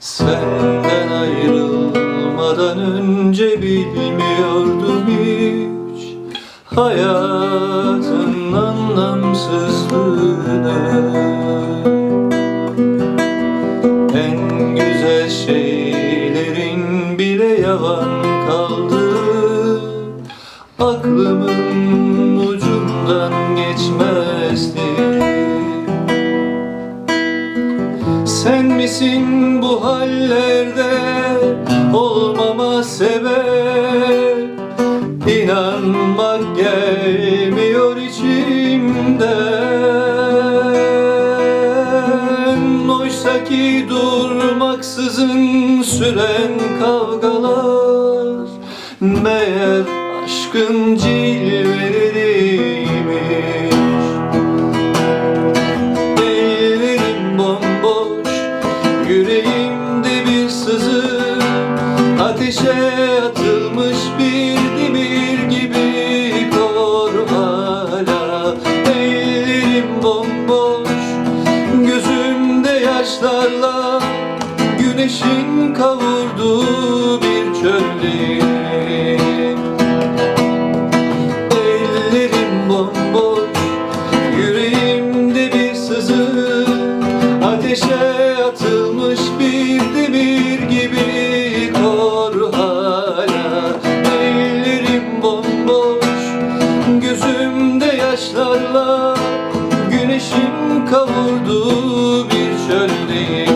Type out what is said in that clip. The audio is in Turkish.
Senden ayrılmadan önce bilmiyordum hiç. Hayatın anlamsızlığını. En güzel şeylerin bile yalan kaldı. Aklımın Sen misin bu hallerde olmama sebep? İnanmak gelmiyor içimden. Oysa ki durmaksızın süren kavgalar Meğer aşkın cilveri ateşe atılmış bir demir gibi kor hala. Ellerim bomboş, gözümde yaşlarla Güneşin kavurduğu bir çölde. Kim kavurdu bir çöldeyim